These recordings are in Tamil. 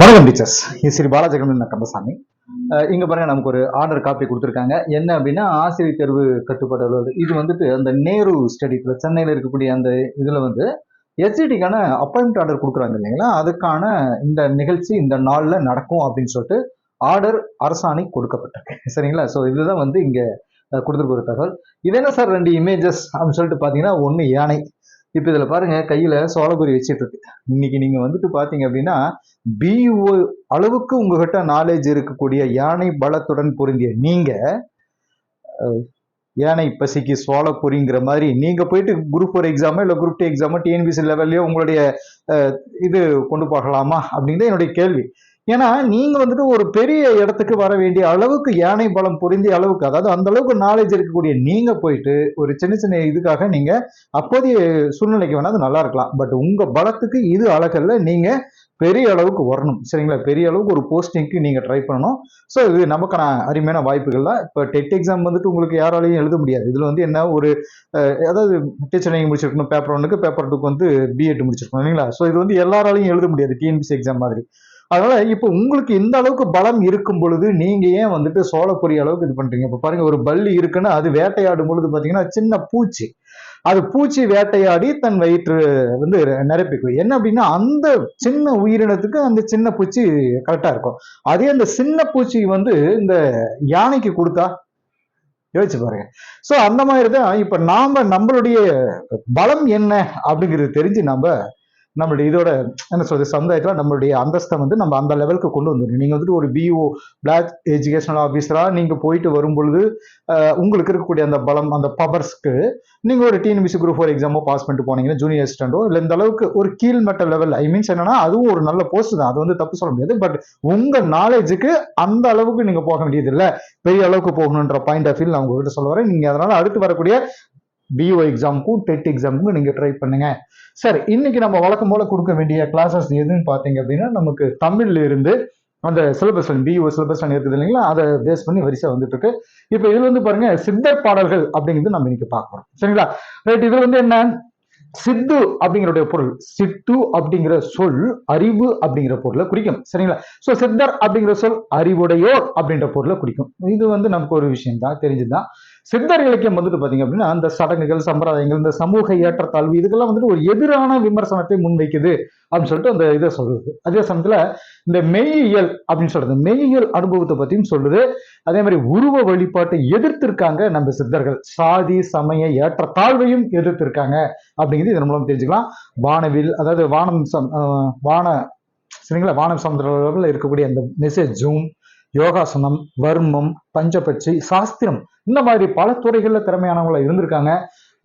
வணக்கம் டீச்சர்ஸ். ஸ்ரீ பாலாஜகமன் கந்தசாமி. இங்க பாருங்க நமக்கு ஒரு ஆர்டர் காப்பி கொடுத்துருக்காங்க. என்ன அப்படின்னா ஆசிரியர் தேர்வு கட்டுப்பாடு அலுவலர் இது வந்துட்டு அந்த நேரு ஸ்டடிக்குள்ள சென்னையில் இருக்கக்கூடிய அந்த இதுல வந்து எஸ்சிடிக்கான அப்பாயின்மெண்ட் ஆர்டர் கொடுக்குறாங்க இல்லைங்களா? அதுக்கான இந்த நிகழ்ச்சி இந்த நாள்ல நடக்கும் அப்படின்னு சொல்லிட்டு ஆர்டர் அரசாணை கொடுக்கப்பட்டிருக்கு. சரிங்களா? ஸோ இதுதான் வந்து இங்க கொடுத்துருக்க ஒரு தகவல். இது என்ன சார் ரெண்டு இமேஜஸ் அப்படின்னு சொல்லிட்டு பார்த்தீங்கன்னா ஒன்று யானை. இப்போ இதில் பாருங்க கையில் சோளபுரி வச்சிட்டு இருக்கு. இன்னைக்கு நீங்க வந்துட்டு பார்த்தீங்க அப்படின்னா பிஓ அளவுக்கு உங்ககிட்ட நாலேஜ் இருக்கக்கூடிய யானை பலத்துடன் பொருந்திய நீங்க யானை பசிக்கு சோழ பொறிங்கிற மாதிரி நீங்க போயிட்டு குரூப் ஃபோர் எக்ஸாமோ இல்லை குரூப் டூ எக்ஸாமோ டிஎன்பிசி லெவல்லையோ உங்களுடைய இது கொண்டு போகலாமா அப்படிங்கிறது என்னுடைய கேள்வி. ஏன்னா நீங்க வந்துட்டு ஒரு பெரிய இடத்துக்கு வர வேண்டிய அளவுக்கு யானை பலம் பொருந்திய அளவுக்கு அதாவது அந்த அளவுக்கு நாலேஜ் இருக்கக்கூடிய நீங்க போயிட்டு ஒரு சின்ன சின்ன இதுக்காக நீங்க அப்போதைய சூழ்நிலைக்கு வேணா அது நல்லா இருக்கலாம். பட் உங்க பலத்துக்கு இது அழகல்ல நீங்க பெரிய அளவுக்கு வரணும். சரிங்களா? பெரிய அளவுக்கு ஒரு போஸ்டிங்க்கு நீங்கள் ட்ரை பண்ணணும். ஸோ இது நமக்கான அருமையான வாய்ப்புகள் தான். இப்போ டெட் எக்ஸாம் வந்துட்டு உங்களுக்கு யாராலையும் எழுத முடியாது. இதில் வந்து என்ன ஒரு அதாவது டீச்சர் நீங்கள் முடிச்சிருக்கணும் பேப்பர் ஒன்றுக்கு பேப்பர் டூக்கு வந்து பிஎட் முடிச்சிருக்கணும் இல்லைங்களா? ஸோ இது வந்து எல்லாராலையும் எழுத முடியாது டிஎன்பிசி எக்ஸாம் மாதிரி. அதனால இப்போ உங்களுக்கு இந்த அளவுக்கு பலம் இருக்கும் பொழுது நீங்க ஏன் வந்துட்டு சோளப்பொரி அளவுக்கு இது பண்றீங்க? இப்போ பாருங்க ஒரு பல்லி இருக்குன்னா அது வேட்டையாடும் பொழுது பாத்தீங்கன்னா சின்ன பூச்சி. அது பூச்சி வேட்டையாடி தன் வயிற்று வந்து நிரப்பிக்கும். என்ன அப்படின்னா அந்த சின்ன உயிரினத்துக்கு அந்த சின்ன பூச்சி கரெக்டா இருக்கும். அதே அந்த சின்ன பூச்சி வந்து இந்த யானைக்கு கொடுத்தா யோசிச்சு பாருங்க. சோ அந்த மாதிரி தான் இப்ப நாம நம்மளுடைய பலம் என்ன அப்படிங்கிறது தெரிஞ்சு நம்ம நம்மளுடைய இதோட என்ன சொல்றது சமுதாயத்தில் நம்மளுடைய அந்தஸ்தை வந்து நம்ம அந்த லெவலுக்கு கொண்டு வந்துடணும். நீங்கள் வந்துட்டு ஒரு பிஓ பிளாக் எஜுகேஷனல் ஆஃபீஸராக நீங்கள் போயிட்டு வரும் பொழுது உங்களுக்கு இருக்கக்கூடிய அந்த பலம் அந்த பவர்ஸ்க்கு நீங்கள் ஒரு டிஎன்பிசி குரூப் ஃபோர் எக்ஸாமோ பாஸ் பண்ணிட்டு போனீங்கன்னா ஜூனியர் அசிஸ்டண்டோ இல்லை இந்த அளவுக்கு ஒரு கீழ்மட்ட லெவல் ஐ மீன்ஸ் என்னன்னா அதுவும் ஒரு நல்ல போஸ்ட் தான். அது வந்து தப்பு சொல்ல முடியாது. பட் உங்கள் நாலேஜுக்கு அந்த அளவுக்கு நீங்கள் போக வேண்டியது இல்லை பெரிய அளவுக்கு போகணுன்ற பாயிண்ட் ஆஃப் வியூ நான் உங்ககிட்ட சொல்ல வரேன். நீங்கள் அதனால் அடுத்து வரக்கூடிய பிஓ எக்ஸாமுக்கும் டெட் எக்ஸாமுக்கும் நீங்க ட்ரை பண்ணுங்க. சரி இன்னைக்கு நம்ம வழக்கம் போல கொடுக்க வேண்டிய கிளாஸஸ் எதுன்னு பார்த்தீங்க அப்படின்னா நமக்கு தமிழ்ல இருந்து அந்த சிலபஸ் பிஓ சிலபஸ் இருக்குது இல்லைங்களா? அதை பேஸ் பண்ணி வரிசை வந்துட்டு இருக்கு இப்போ இதுல வந்து பாருங்க சித்தர் பாடல்கள் அப்படிங்கிறது நம்ம இன்னைக்கு பார்க்குறோம் சரிங்களா? ரைட் இது வந்து என்ன? சித்து அப்படிங்கிற பொருள். சித்து அப்படிங்கிற சொல் அறிவு அப்படிங்கிற பொருளை குறிக்கும். சரிங்களா? சோ சித்தர் அப்படிங்கிற சொல் அறிவுடையோர் அப்படின்ற பொருளை குறிக்கும். இது வந்து நமக்கு ஒரு விஷயம் தான் தெரிஞ்சுதான். சித்தர் இலக்கியம் வந்துட்டு பார்த்தீங்க அப்படின்னா அந்த சடங்குகள் சம்பிரதாயங்கள் இந்த சமூக ஏற்றத்தாழ்வு இதுக்கெல்லாம் வந்துட்டு ஒரு எதிரான விமர்சனத்தை முன்வைக்குது அப்படின்னு சொல்லிட்டு அந்த இதை சொல்லுது அதே சமயத்துல இந்த மெய்யியல் அப்படின்னு சொல்றது மெய்யியல் அனுபவத்தை பத்தியும் சொல்லுது. அதே மாதிரி உருவ வழிபாட்டை எதிர்த்திருக்காங்க நம்ம சித்தர்கள். சாதி சமய ஏற்றத்தாழ்வையும் எதிர்த்திருக்காங்க அப்படிங்கிறது இதன் மூலம் தெரிஞ்சுக்கலாம். வானவில் அதாவது வானம் சம் வான சரிங்களா? வானம் சமுதிரத்தில் இருக்கக்கூடிய அந்த மெசேஜ் ஜூம் யோகாசனம் வர்மம் பஞ்சபட்சி சாஸ்திரம் இந்த மாதிரி பல துறைகளில் திறமையானவங்களா இருந்திருக்காங்க.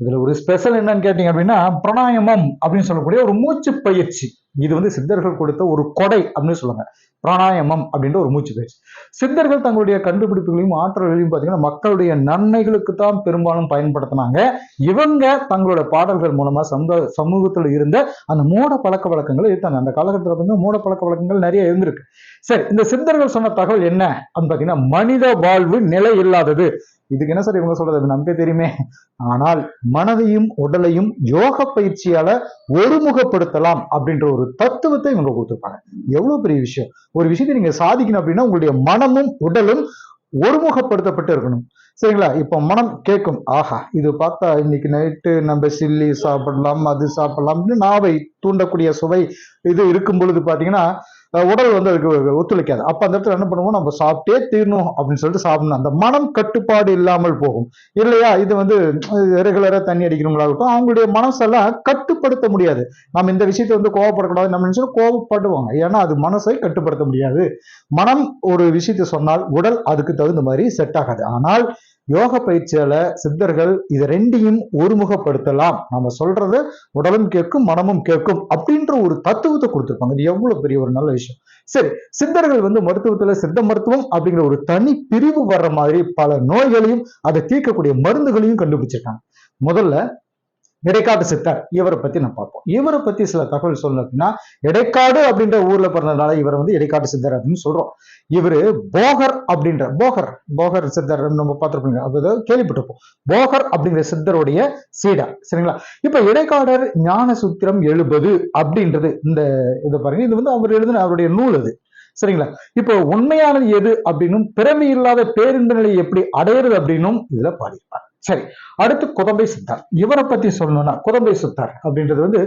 இதுல ஒரு ஸ்பெஷல் என்னன்னு கேட்டீங்க அப்படின்னா பிராணாயாமம் அப்படின்னு சொல்லக்கூடிய ஒரு மூச்சு பயிற்சி. இது வந்து சித்தர்கள் கொடுத்த ஒரு கொடை அப்படின்னு சொல்லுவாங்க. பிராணாயாமம் அப்படின்ற ஒரு மூச்சு பயிற்சி. சித்தர்கள் தங்களுடைய கண்டுபிடிப்புகளையும் ஆற்றல்களையும் பார்த்தீங்கன்னா மக்களுடைய நன்மைகளுக்கு தான் பெரும்பாலும் பயன்படுத்தினாங்க. இவங்க தங்களோட பாடல்கள் மூலமா சமூக சமூகத்தில் இருந்த அந்த மூட பழக்க வழக்கங்களை எடுத்தாங்க. அந்த காலகட்டத்தில் வந்து மூட பழக்க வழக்கங்கள் நிறைய இருந்திருக்கு. சரி இந்த சித்தர்கள் சொன்ன தகவல் என்ன? அப்படின்னு பார்த்தீங்கன்னா மனித வாழ்வு நிலை இல்லாதது. இதுக்கு என்ன சார் இவங்க சொல்றது? நமக்கு நமக்கே தெரியுமே. ஆனால் மனதையும் உடலையும் யோக பயிற்சியால ஒருமுகப்படுத்தலாம் அப்படின்ற ஒரு தத்துவத்தை இவங்க கொடுத்துருப்பாங்க. எவ்வளவு பெரிய விஷயம். ஒரு விஷயத்தை நீங்க சாதிக்கணும் அப்படின்னா உங்களுடைய மனமும் உடலும் ஒருமுகப்படுத்தப்பட்டு இருக்கணும். சரிங்களா? இப்போ மனம் கேட்கும். ஆஹா இது பார்த்தா இன்னைக்கு நைட்டு நம்ம சில்லி சாப்பிடலாம் அது சாப்பிடலாம் அப்படின்னு நாவை தூண்டக்கூடிய சுவை இது இருக்கும் பொழுது பாத்தீங்கன்னா உடல் வந்து அதுக்கு ஒத்துழைக்காது. அப்ப அந்த இடத்துல என்ன பண்ணுவோம்? நம்ம சாப்பிட்டே தீரணும் அப்படின்னு சொல்லிட்டு சாப்பிடணும். அந்த மனம் கட்டுப்பாடு இல்லாமல் போகும். இல்லையா? இது வந்து ரெகுலரா தண்ணி அடிக்கிறவங்களாகட்டும் அவங்களுடைய மனசெல்லாம் கட்டுப்படுத்த முடியாது. நம்ம இந்த விஷயத்தை வந்து கோவப்படக்கூடாது நம்ம நினைச்சா கோவப்படுவாங்க. ஏன்னா அது மனசை கட்டுப்படுத்த முடியாது. மனம் ஒரு விஷயத்தை சொன்னால் உடல் அதுக்கு தகுந்த மாதிரி செட் ஆகாது. ஆனால் யோக பயிற்சியால சித்தர்கள் இது ரெண்டையும் ஒருமுகப்படுத்தலாம். நம்ம சொல்றது உடலும் கேட்கும் மனமும் கேட்கும் அப்படின்ற ஒரு தத்துவத்தை கொடுத்துருப்பாங்க. இது எவ்வளவு பெரிய ஒரு நல்ல விஷயம். சரி சித்தர்கள் வந்து மருத்துவத்துல சித்த மருத்துவம் அப்படிங்கிற ஒரு தனி பிரிவு வர்ற மாதிரி பல நோய்களையும் அதை தீர்க்கக்கூடிய மருந்துகளையும் கண்டுபிடிச்சிருக்காங்க. முதல்ல இடைக்காட்டு சித்தர் இவரை பத்தி நம்ம பார்ப்போம். இவரை பத்தி சில தகவல் சொல்லணும் அப்படின்னா இடைக்காடு அப்படின்ற ஊர்ல பிறந்ததுனால இவர் வந்து இடைக்காட்டு சித்தர் அப்படின்னு சொல்றோம். இவரு போகர் அப்படின்ற போகர் போகர் சித்தர் நம்ம பார்த்துருப்பீங்க அதாவது கேள்விப்பட்டிருப்போம். போகர் அப்படிங்கிற சித்தருடைய சீடா சரிங்களா? இப்ப இடைக்காடர் ஞான சூத்திரம் எழுபது அப்படின்றது இந்த இதை பாருங்க. இது வந்து அவர் எழுதின அவருடைய நூல் அது சரிங்களா? இப்போ உண்மையானது எது அப்படின்னும் பிறவி இல்லாத பேருந்து நிலையை எப்படி அடையிறது அப்படின்னும் இதுல பாடியிருப்பார். சரி அடுத்து குதம்பை சித்தார். இவரை பத்தி சொல்லணும்னா குதம்பை சித்தார் அப்படின்றது வந்து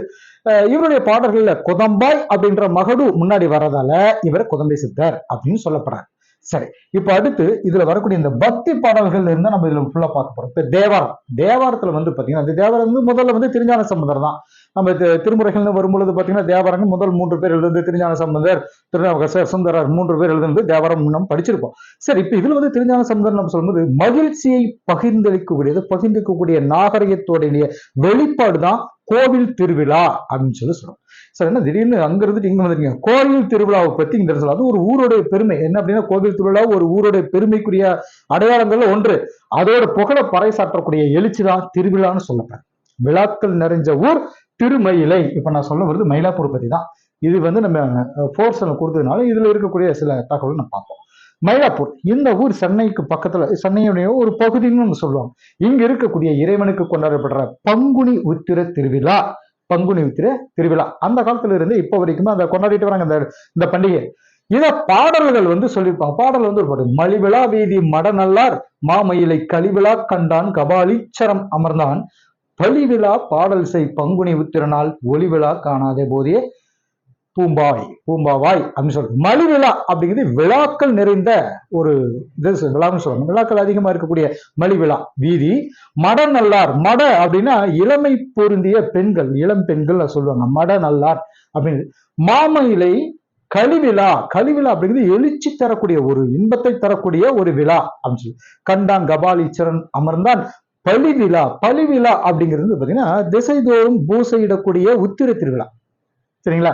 இவருடைய பாடல்கள்ல குதம்பாய் அப்படின்ற மகடு முன்னாடி வர்றதால இவர் குதம்பை சித்தர் அப்படின்னு சொல்லப்படுறார். சரி இப்ப அடுத்து இதுல வரக்கூடிய இந்த பக்தி பாடல்கள் இருந்தா நம்ம இதுல ஃபுல்லா பார்க்க போறோம். இப்ப தேவாரம். தேவாரத்துல வந்து பாத்தீங்கன்னா அந்த தேவாரம் வந்து முதல்ல வந்து திருஞான சம்பந்தர் தான். நம்ம திருமுறைகள்னு வரும்பொழுது பாத்தீங்கன்னா தேவாரங்கள் முதல் மூன்று பேர் எழுதுந்து திருஞான சம்பந்தர் திருநாவுக்கரசர் சுந்தரர் மூன்று பேர் எழுதுந்து தேவாரம் நம்ம படிச்சிருப்போம் சரி இப்ப இதுல வந்து திருஞான சம்பந்தர் நம்ம சொல்லும்போது மகிழ்ச்சியை பகிர்ந்தளிக்கக்கூடியது பகிர்ந்துக்கக்கூடிய நாகரிகத்தோடைய வெளிப்பாடு தான் கோவில் திருவிழா அப்படின்னு சொல்லி சொல்றோம். சார் என்ன திடீர்னு அங்க இருந்துட்டு இங்க வந்துருக்கீங்க கோவில் திருவிழாவை பத்தி இந்த இடத்துல அது ஒரு ஊருடைய பெருமை. என்ன அப்படின்னா கோவில் திருவிழா ஒரு ஊருடைய பெருமைக்குரிய அடையாளங்கள்ல ஒன்று. அதோட புகழ பறைசாற்றக்கூடிய எழுச்சி தான் திருவிழான்னு சொல்லப்படுது. விழாக்கள் நிறைஞ்ச ஊர் திருமயிலை. இப்ப நான் சொல்ல வருது மயிலாப்பூர் பத்தி தான் இது வந்து நம்ம ஃபோர்ஸ்ல கொடுத்ததுனால இதுல இருக்கக்கூடிய சில தகவல் நம்ம பார்ப்போம். மயிலாப்பூர் இந்த ஊர் சென்னைக்கு பக்கத்துல சென்னையுடைய ஒரு பகுதின்னு நம்ம சொல்லுவாங்க. இங்க இருக்கக்கூடிய இறைவனுக்கு கொண்டாடப்படுற பங்குனி உத்திர திருவிழா. பங்குனி உத்திர திருவிழா. அந்த காலத்துல இருந்து இப்ப வரைக்குமே அதை கொண்டாடிட்டு வராங்க இந்த இந்த பண்டிகை. இத பாடல்கள் வந்து சொல்லியிருப்பாங்க பாடல் வந்து ஒரு பாட்டு. மலிவிழா வீதி மடநல்லார் மாமயிலை கலிவிழா கண்டான் கபாலீச்சரம் அமர்ந்தான். பலிவிழா பாடல் செய் பங்குனி உத்திரனால் ஒளிவிழா காணாத போதே பூம்பாய் பூம்பாவாய் அப்படின்னு சொல்றது. மலிவிழா அப்படிங்கிறது விழாக்கள் நிறைந்த ஒரு இது விழான்னு சொல்லுவாங்க. விழாக்கள் அதிகமா இருக்கக்கூடிய மலி விழா வீதி மட நல்லார். மட அப்படின்னா இளமை பொருந்திய பெண்கள் இளம் பெண்கள் சொல்லுவாங்க. மட நல்லார் அப்படின்னு. மாமயிலை கழிவிழா. கழிவிழா அப்படிங்கிறது எழுச்சி தரக்கூடிய ஒரு இன்பத்தை தரக்கூடிய ஒரு விழா அப்படின்னு சொல்லி. கண்டான் கபாலீச்சரன் அமர்ந்தான். பழிவிழா பழிவிழா அப்படிங்கிறது பாத்தீங்கன்னா திசைதோறும் பூசையிடக்கூடிய உத்திர திருவிழா. சரிங்களா?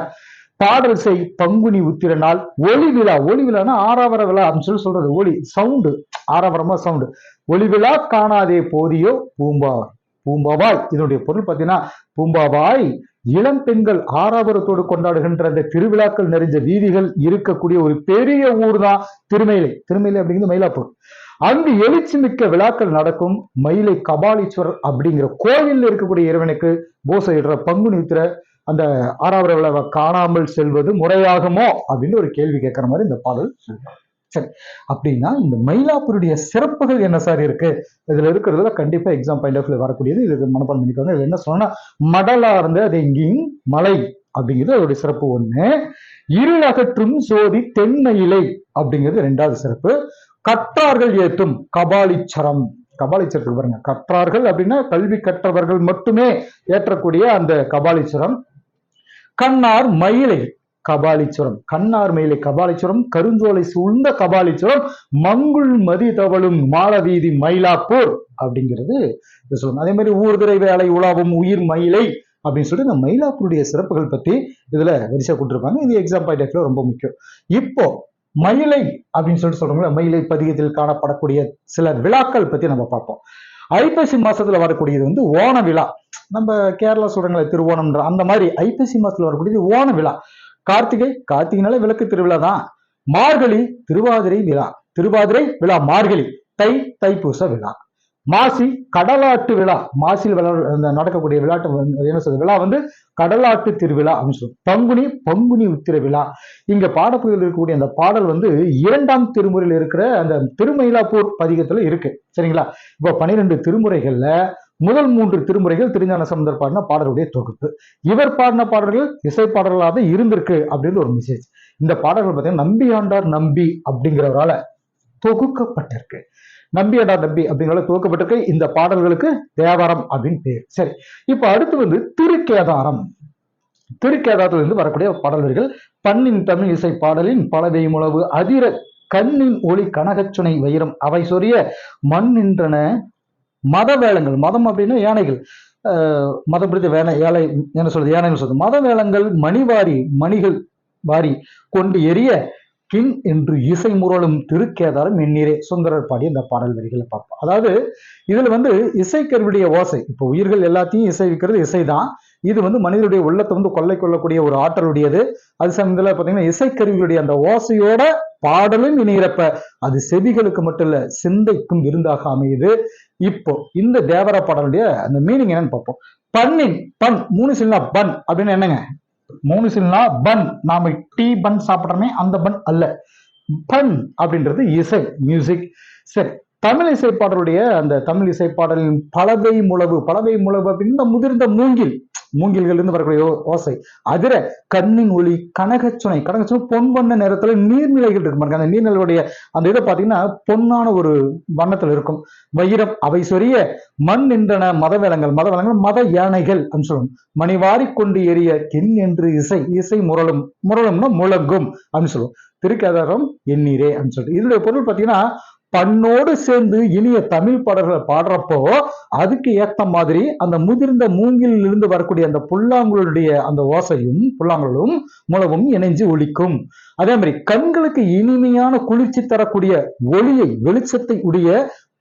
பாடல் செய் பங்குனி உத்திர நாள் ஒளி விழா. ஒளி விழானா ஆறாவர விழா அப்படின்னு சொல்லி சொல்றது. ஒளி சவுண்டு ஆறாவரமா சவுண்டு ஒளி விழா காணாதே போதியோ பூம்பாவாய் பூம்பாவாய். இதனுடைய பொருள் பார்த்தீங்கன்னா பூம்பாவாய் இளம் பெண்கள் ஆறாபுரத்தோடு கொண்டாடுகின்ற அந்த திருவிழாக்கள் நிறைஞ்ச வீதிகள் இருக்கக்கூடிய ஒரு பெரிய ஊர் தான் திருமயிலை திருமயிலை அப்படிங்கிறது மயிலாப்பூர். அங்கு எழுச்சி மிக்க விழாக்கள் நடக்கும். மயிலை கபாலீஸ்வரர் அப்படிங்கிற கோயிலில் இருக்கக்கூடிய இறைவனுக்கு பூசையிடுற பங்கு உத்திர அந்த ஆறாவது விழாவை காணாமல் செல்வது முறையாகுமோ அப்படின்னு ஒரு கேள்வி கேட்கிற மாதிரி இந்த பாடல் சொல்றாங்க. சரி. அப்படின்னா இந்த மயிலாப்பூருடைய சிறப்புகள் என்ன சார் இருக்கு? இதுல இருக்கிறதுல கண்டிப்பா எக்ஸாம் பாயிண்ட் ஆஃப் வரக்கூடியது. இதுக்கு மனப்பாடம் பண்ணிக்கோங்க. இது என்ன சொன்னா மடலார்ந்த அது எங்கேயும் மலை அப்படிங்கிறது அதோடைய சிறப்பு ஒண்ணு. இருளகற்றும் சோதி தென்மயிலை அப்படிங்கிறது ரெண்டாவது சிறப்பு. கற்றார்கள் ஏற்றும் கபாலிச்சரம். கபாலிச்சரத்துக்கு பாருங்க. கற்றார்கள் அப்படின்னா கல்வி கற்றவர்கள் மட்டுமே ஏற்றக்கூடிய அந்த கபாலீஸ்வரம் கண்ணார் மயிலை கபாலீஸ்வரம் கண்ணார் மயிலை கபாலீஸ்வரம் கருஞ்சோலை சூழ்ந்த கபாலீஸ்வரம் மங்குள் மதி தவழும் மாலவீதி மயிலாப்பூர் அப்படிங்கிறது சொல்லணும். அதே மாதிரி ஊர்துறை வேலை உலாவும் உயிர் மயிலை அப்படின்னு சொல்லிட்டு இந்த மயிலாப்பூருடைய சிறப்புகள் பத்தி இதுல வரிசை கொடுத்துருப்பாங்க. இது எக்ஸாம் பாயிண்ட் ரொம்ப முக்கியம். இப்போ மயிலை அப்படின்னு சொல்லிட்டு சொல்றோம்ல மயிலை பதிகத்தில் காணப்படக்கூடிய சில விழாக்கள் பத்தி நம்ம பார்ப்போம். ஐப்பசி மாசத்துல வரக்கூடியது வந்து ஓண விழா. நம்ம கேரளா சொல்றாங்களே திருவோணம்ன்ற அந்த மாதிரி ஐப்பசி மாசத்துல வரக்கூடியது ஓண விழா. கார்த்திகை கார்த்திகைனால விளக்கு திருவிழா தான். மார்கழி திருவாதிரை விழா. திருவாதிரை விழா மார்கழி. தை தைப்பூச விழா. மாசி கடலாட்டு விழா. மாசியில் விளா நடக்கக்கூடிய விளையாட்டு வந்து என்ன சொல்றது? விழா வந்து கடலாட்டு திருவிழா அப்படின்னு சொல்லுவோம். பங்குனி பங்குனி உத்திர விழா. இங்க பாடப்பகுதியில் இருக்கக்கூடிய அந்த பாடல் வந்து இரண்டாம் திருமுறையில் இருக்கிற அந்த திருமயிலாப்பூர் பதிகத்துல இருக்கு. சரிங்களா? இப்போ பன்னிரெண்டு திருமுறைகள்ல முதல் மூன்று திருமுறைகள் திருஞான சம்பந்தர் பாடின பாடலுடைய தொகுப்பு. இவர் பாடின பாடல்கள் இசை பாடல்களாக தான் இருந்திருக்கு அப்படின்னு ஒரு மெசேஜ் இந்த பாடல்கள் பார்த்தீங்கன்னா நம்பி ஆண்டார் நம்பி அப்படிங்கிறவரால தொகுக்கப்பட்டிருக்கு. நம்பி ஆண்டார் நம்பி அப்படிங்கிறத தொகுக்கப்பட்டிருக்கு. இந்த பாடல்களுக்கு தேவாரம் அப்படின்னு பேர். சரி இப்ப அடுத்து வந்து திருக்கேதாரம். திருக்கேதாரத்துல இருந்து வரக்கூடிய பாடல்கள் பண்ணின் தமிழ் இசை பாடலின் பலவையும் உளவு அதிர கண்ணின் ஒளி கனகச்சுனை வைரம் அவை சொரிய மண் நின்றன மத வேளங்கள் மதம் அப்படின்னா யானைகள் அஹ் மதம் பிடித்த வேலை ஏழை என்ன சொல்றது யானைகள் சொல்றது. மத வேளங்கள் மணிவாரி மணிகள் வாரி கொண்டு எரிய கிங் என்று இசை முரளும் திருக்கேதாரம் எண்ணீரே சுந்தரர் பாடி அந்த பாடல் வரிகளை பார்ப்போம். அதாவது இதுல வந்து இசைக்கருவிடைய ஓசை. இப்போ உயிர்கள் எல்லாத்தையும் இசைவிக்கிறது இசைதான். இது வந்து மனிதனுடைய உள்ளத்தை வந்து கொள்ளை கொள்ளக்கூடிய ஒரு ஆற்றலுடையது. அது சமயத்தில் பார்த்தீங்கன்னா இசைக்கருவிகளுடைய அந்த ஓசையோட பாடலும் இணையிறப்ப அது செவிகளுக்கு மட்டும் இல்ல சிந்தைக்கும் விருந்தாக அமையுது. இப்போ இந்த தேவர பாடலுடைய அந்த மீனிங் என்னன்னு பார்ப்போம். பன்னின் பன் மூணு சில்னா பன் அப்படின்னு என்னங்க? மூணு சில்னா பன் நாம டீ பன் சாப்பிட்றோமே அந்த பன் அல்ல. பன் அப்படின்றது இசை மியூசிக் சரி தமிழ் இசைப்பாடலுடைய அந்த தமிழ் இசைப்பாடலின் பலவை முழவு பலவை முழவு அப்படின்னு இந்த முதிர்ந்த மூங்கில் மூங்கில்கள் இருந்து வரக்கூடிய ஓசை. அதிர கண்ணின் ஒளி கனகச்சுனை கனகச்சுனை பொன் வண்ண நேரத்துல நீர்நிலைகள் இருக்கு பாருங்க. அந்த நீர்நிலையுடைய அந்த இதை பாத்தீங்கன்னா பொன்னான ஒரு வண்ணத்துல இருக்கும். வைரம் அவை சொரிய மண் நின்றன மதவேலங்கள் மதவேலங்கள் மத யானைகள் அப்படின்னு சொல்லுவோம். மணிவாரி கொண்டு எரிய கின் என்று இசை இசை முரளும் முரளும்னா முழங்கும் அப்படின்னு சொல்லுவோம். திருக்கேதாரம் எண்ணீரே அப்படின்னு சொல்லிட்டு. இதனுடைய பொருள் பாத்தீங்கன்னா பண்ணோடு சேர்ந்து இனிய தமிழ் பாடல்களை பாடுறப்போ அதுக்கு ஏத்த மாதிரி அந்த முதிர்ந்த மூங்கில் இருந்து வரக்கூடிய அந்த புல்லாங்குழலுடைய அந்த ஓசையும் புல்லாங்குழலும் மூலவும் இணைஞ்சு ஒழிக்கும் அதே மாதிரி கண்களுக்கு இனிமையான குளிர்ச்சி தரக்கூடிய ஒளியை வெளிச்சத்தை உடைய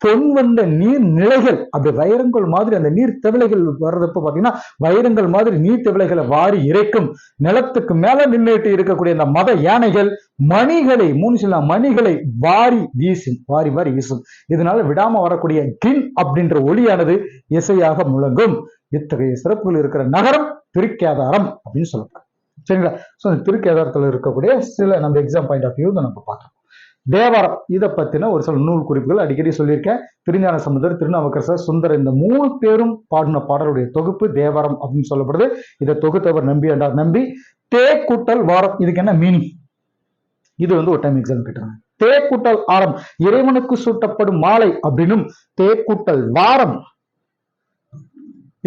பொன் வந்த நீர் நிலைகள் அப்படி வைரங்கள் மாதிரி அந்த நீர் திவலைகள் வர்றதப்ப பாத்தீங்கன்னா வைரங்கள் மாதிரி நீர் திவலைகளை வாரி இறைக்கும் நிலத்துக்கு மேல நின்றுட்டு இருக்கக்கூடிய அந்த மத யானைகள் மணிகளை மூணு சில மணிகளை வாரி வீசும் வாரி வாரி வீசும். இதனால விடாம வரக்கூடிய கின் அப்படின்ற ஒளியானது இசையாக முழங்கும். இத்தகைய சிறப்புகள் இருக்கிற நகரம் திருக்கேதாரம் அப்படின்னு சொல்லப்படுது சரிங்களா? ஸோ இந்த திருக்கேதாரத்தில் இருக்கக்கூடிய சில நம்ம எக்ஸாம் பாயிண்ட் ஆஃப் வியூ நம்ம பார்த்தோம் தேவாரம். இதை பத்தின ஒரு சில நூல் குறிப்புகள் அடிக்கடி சொல்லியிருக்கேன். திருஞான சமுதர் திருநாவுக்கரசர் சுந்தர் இந்த மூணு பேரும் பாடின பாடலுடைய தொகுப்பு தேவாரம் அப்படின்னு சொல்லப்படுது. இதை தொகுத்தவர் நம்பி என்றார். நம்பி தே கூட்டல் வாரம். இதுக்கு என்ன மீனிங் இது வந்து ஒரு டைம் எக்ஸாம் கேட்டாங்க தே கூட்டல் ஆரம் இறைவனுக்கு சூட்டப்படும் மாலை அப்படின்னும் தே கூட்டல் வாரம்.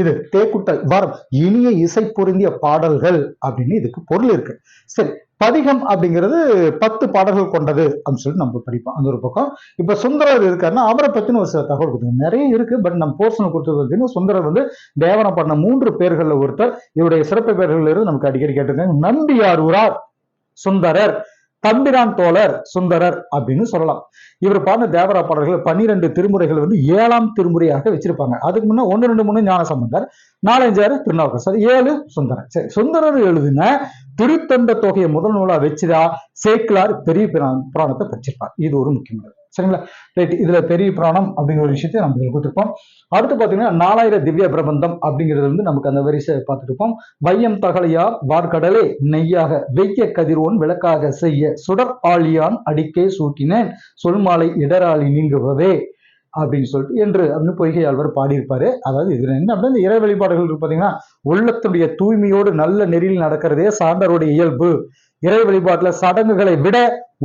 இது தேக்குட்டல் வாரம். இனிய இசை பொருந்திய பாடல்கள் அப்படின்னு இதுக்கு பொருள் இருக்கு. சரி பதிகம் அப்படிங்கிறது பத்து பாடல்கள் கொண்டது அப்படின்னு சொல்லி நம்ம படிப்போம். அந்த ஒரு பக்கம். இப்ப சுந்தரர் இருக்காருன்னா அவரை பத்தின ஒரு சில தகவல் கொடுத்துருங்க நிறைய இருக்கு பட் நம்ம போர்ஷன் கொடுத்தது பார்த்தீங்கன்னா சுந்தரர் வந்து தேவனம் பண்ண மூன்று பேர்களில் ஒருத்தர். இவருடைய சிறப்பு பேர்கள் இருந்து நமக்கு அடிக்கடி கேட்டிருக்காங்க நம்பியார் உரார் சுந்தரர் தம்பிரான் தோழர் சுந்தரர் அப்படின்னு சொல்லலாம். இவர் பாடின தேவரா பாடல்கள் பன்னிரெண்டு திருமுறைகள் வந்து ஏழாம் திருமுறையாக வச்சிருப்பாங்க. அதுக்கு முன்ன ஒன்று ரெண்டு மூணு ஞான சம்பந்தர் நாலஞ்சாறு திருநாவுக்கரசர் ஏழு சுந்தரர். சரி சுந்தரர் எழுதின திருத்தண்ட தொகையை முதல் நூலா வச்சுதா சேக்கிலார் பெரிய புராணத்தை படிச்சிருப்பார். இது ஒரு முக்கியமானது சரிங்களா? ரைட். இதுல பெரிய புராணம் அப்படிங்கிற ஒரு விஷயத்தை நம்ம கொடுத்துருப்போம். அடுத்து பாத்தீங்கன்னா நாலாயிரம் திவ்ய பிரபந்தம் அப்படிங்கிறது வந்து நமக்கு அந்த வரிசை பார்த்துருப்போம் வையம் தகலையார் வார்கடலே நெய்யாக வெய்ய கதிரோன் விளக்காக செய்ய சுடர் ஆழியான் அடிக்கே சூட்டினேன். சொல்மாலை இடராளி நீங்குவதே அப்படின்னு சொல்லிட்டு என்று அப்படின்னு பொய்கை ஆழ்வார் பாடியிருப்பாரு. அதாவது இதுல என்ன அப்படின்னா இந்த இறை வழிபாடுகள் பார்த்தீங்கன்னா உள்ளத்துடைய தூய்மையோடு நல்ல நெறியில் நடக்கிறதே சான்றருடைய இயல்பு. இறை வழிபாட்டுல சடங்குகளை விட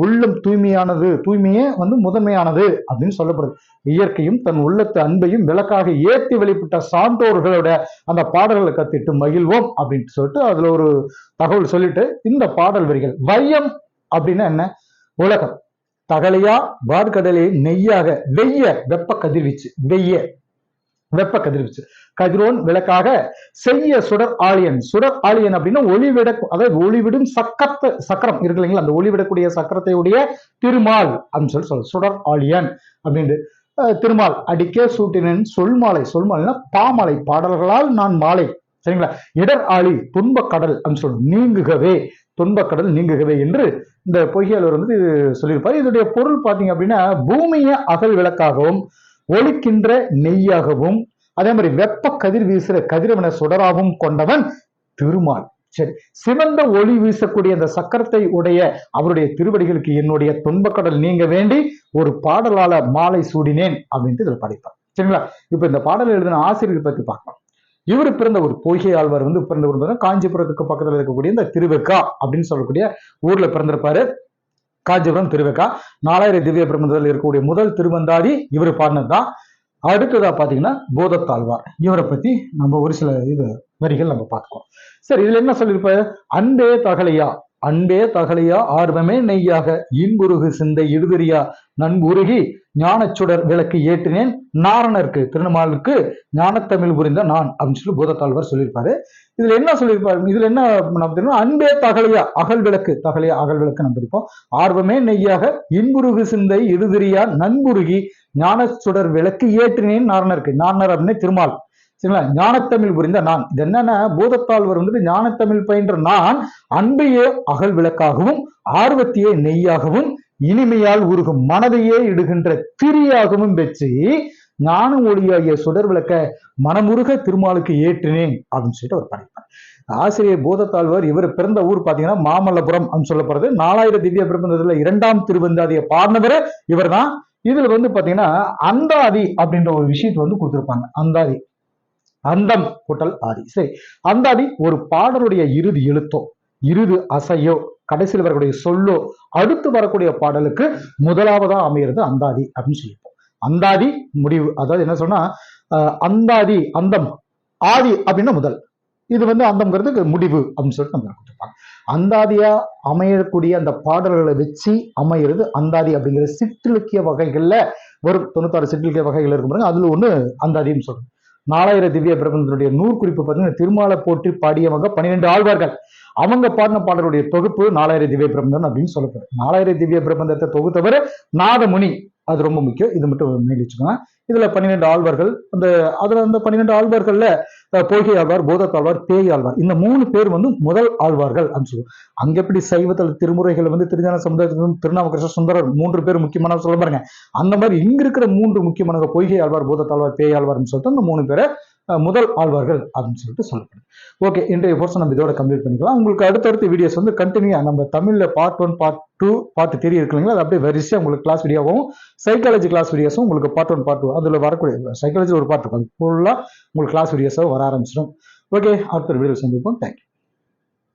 உள்ளம் தூய்மையானது தூய்மையே வந்து முதன்மையானது அப்படின்னு சொல்லப்படுது. இயற்கையும் தன் உள்ளத்து அன்பையும் விளக்காக ஏற்றி வெளிப்பட்ட சான்றோர்களோட அந்த பாடல்களை கத்திட்டு மகிழ்வோம் அப்படின்னு சொல்லிட்டு அதுல ஒரு தகவல் சொல்லிட்டு இந்த பாடல் வரிகள் வையம் அப்படின்னா என்ன? உலகம். தகலையா வார்கடலே நெய்யாக வெய்ய வெப்ப கதிர்வீச்சு வெய்ய வெப்ப கதிர்வீச்சு. கதிரோன் விளக்காக செய்ய சுடர் ஆழியன் சுடர் ஆழியன் அப்படின்னா ஒளிவிட அதாவது ஒளிவிடும் சக்கரத்தை சக்கரம் இருக்கு இல்லைங்களா? அந்த ஒளிவிடக்கூடிய சக்கரத்தை உடைய திருமால் அப்படின்னு சொல்லி சொல்ல சுடர் ஆழியன் அப்படின்ட்டு. அஹ், திருமால் அடிக்கே சூட்டினன் சொல்மாலை சொல்மாலைன்னா பாமாலை. பாடல்களால் நான் மாலை. சரிங்களா? இடர் ஆழி துன்ப கடல் அப்படின்னு சொல்லணும் நீங்குகவே. துன்பக்கடல் நீங்குகிறது நீங்குகவே என்று இந்த பொய்கையாளர் வந்து சொல்லியிருப்பார். இதனுடைய பொருள் பார்த்தீங்க அப்படின்னா பூமியை அகல் விளக்காகவும் ஒளிக்கின்ற நெய்யாகவும் அதே மாதிரி வெப்ப கதிர் வீசுற கதிரவன சுடராகவும் கொண்டவன் திருமால். சரி சிவந்த ஒளி வீசக்கூடிய அந்த சக்கரத்தை உடைய அவருடைய திருவடிகளுக்கு என்னுடைய துன்பக்கடல் நீங்க வேண்டி ஒரு பாடலால மாலை சூடினேன் அப்படின்ட்டு இதில் படிப்பார் சரிங்களா? இப்ப இந்த பாடல் எழுதின ஆசிரியர் பத்தி பார்க்கலாம். இவர் பிறந்த ஒரு பொய்கை ஆழ்வார் வந்து பிறந்த ஊர் காஞ்சிபுரத்துக்கு பக்கத்துல இருக்கக்கூடிய இந்த திருவெக்கா அப்படின்னு சொல்லக்கூடிய ஊர்ல பிறந்திருப்பாரு. காஞ்சிபுரம் திருவெக்கா. நாலாயிரம் திவ்ய பிரபந்தத்தில் இருக்கக்கூடிய முதல் திருவந்தாதி இவர் பாடினது தான் அடுத்ததா பாத்தீங்கன்னா போதத்தாழ்வார். இவரை பத்தி நம்ம ஒரு சில இது வரிகள் நம்ம பார்த்துக்கோம் சரி இதுல என்ன சொல்லியிருப்பாரு? அன்பே தகலையா அன்பே தகலையா ஆர்வமே நெய்யாக இன்புருகு சிந்தை இடுதிரியா நன்புருகி ஞானச்சுடர் விளக்கு ஏற்றினேன். நாரணருக்கு திருநமாலுக்கு ஞானத்தமிழ் புரிந்த நான் அப்படின்னு சொல்லி பூதத்தாழ்வார் சொல்லியிருப்பாரு. இதுல என்ன சொல்லியிருப்பாரு? இதுல என்ன நம்ம தெரியும்? அன்பே தகலையா? அகல் விளக்கு. தகலையா அகல் விளக்கு நம்ம இருப்போம் ஆர்வமே நெய்யாக இன்புருகு சிந்தை இருதிரியா நண்புருகி ஞானச்சுடர் விளக்கு ஏற்றினேன் நாரணருக்கு. நாரணர் அப்படின்னு திருமால். சரிங்களா? ஞானத்தமிழ் புரிந்த நான். இது என்னன்னா பூதத்தாழ்வர் வந்துட்டு ஞானத்தமிழ் பயின்ற நான் அன்பையே அகல் விளக்காகவும் ஆர்வத்தையே நெய்யாகவும் இனிமையால் உருகும் மனதையே இடுகின்ற திரியாகவும் வச்சு ஞான ஒளியாகிய சுடர் விளக்க மனமுருக திருமாலுக்கு ஏற்றினேன் அப்படின்னு சொல்லிட்டு அவர் படைப்பார் ஆசிரியர் போதத்தாழ்வர் இவர் பிறந்த ஊர் பாத்தீங்கன்னா மாமல்லபுரம் அப்படின்னு சொல்லப்படுறது. நாலாயிரம் திவ்ய பிரபந்தத்துல இரண்டாம் திருவந்தாதிய பாடினவர் இவர் தான் இதுல வந்து பாத்தீங்கன்னா அந்தாதி அப்படின்ற ஒரு விஷயத்தை வந்து கொடுத்துருப்பாங்க. அந்தாதி. அந்தம் கூட்டல் ஆதி. சரி. அந்தாதி ஒரு பாடலுடைய இறுதி எழுத்தோ இறுது அசையோ கடைசியில் வரக்கூடிய சொல்லோ அடுத்து வரக்கூடிய பாடலுக்கு முதலாவதா அமைகிறது அந்தாதி அப்படின்னு சொல்லியிருப்போம். அந்தாதி முடிவு. அதாவது என்ன சொன்னா அஹ், அந்தாதி அந்தம் ஆதி அப்படின்னா முதல். இது வந்து அந்தம்ங்கிறது முடிவு அப்படின்னு சொல்லிட்டு நம்ம கொடுத்துருப்பாங்க. அந்தாதியா அமையக்கூடிய அந்த பாடல்களை வச்சு அமையிறது அந்தாதி அப்படிங்கிற சிற்றிலக்கிய வகைகள்ல வரும். தொண்ணூத்தாறு சிற்றிலக்கிய வகைகள் இருக்கும் பாருங்க. அதுல ஒண்ணு அந்தாதின்னு சொல்றோம். நாலாயிரம் திவ்ய பிரபந்தனுடைய நூறு குறிப்பு பார்த்தீங்கன்னா திருமாலை போற்றி பாடியவங்க பன்னிரெண்டு ஆழ்வார்கள். அவங்க பாடின பாடலுடைய தொகுப்பு நாலாயிரம் திவ்ய பிரபந்தம் அப்படின்னு சொல்லப்படுது. நாலாயிரம் திவ்ய பிரபந்தத்தை தொகுத்தவர் நாதமுனி. அது ரொம்ப முக்கியம். இது மட்டும் மேல் இதுல பன்னிரெண்டு ஆழ்வார்கள். அந்த அதுல அந்த பன்னிரெண்டு ஆழ்வார்கள்ல அஹ், பொய்கை ஆழ்வார் போதத்தாழ்வார் பேய் ஆழ்வார். இந்த மூணு பேர் வந்து முதல் ஆழ்வார்கள் அப்படின்னு சொல்லுவோம். அங்க எப்படி சைவத்தில் திருமுறைகள் வந்து திருஞான சமுதாயத்திலும் திருநாமகிருஷ்ண சுந்தரர் மூன்று பேர் முக்கியமான சொல்ல பாருங்க. அந்த மாதிரி இங்க இருக்கிற மூன்று முக்கியமான பொய்கை ஆழ்வார் போதத்தாழ்வார் பேய் ஆழ்வார்னு சொல்லிட்டு அந்த மூணு பேரை முதல் ஆழ்வார்கள் அப்படின்னு சொல்லிட்டு சொல்லப்படுது. ஓகே இன்றைய போர்ஷன் நம்ம இதோட கம்ப்ளீட் பண்ணிக்கலாம். உங்களுக்கு அடுத்தடுத்த வீடியோஸ் வந்து கண்டினியூ நம்ம தமிழ்ல part one part two part three இருக்கு இல்லைங்களா? அது அப்படியே வரிசையாக உங்களுக்கு கிளாஸ் வீடியோவும் சைக்காலஜி கிளாஸ் வீடியோஸும் உங்களுக்கு பார்ட் ஒன் பார்ட் டூ அதில் வரக்கூடிய சைக்காலஜி ஒரு பார்ட் இருக்கும். அது ஃபுல்லாக உங்களுக்கு கிளாஸ் வீடியோஸாக வர ஆரம்பிச்சிடும். ஓகே அடுத்த வீடியோ சந்திப்போம். தேங்க்யூ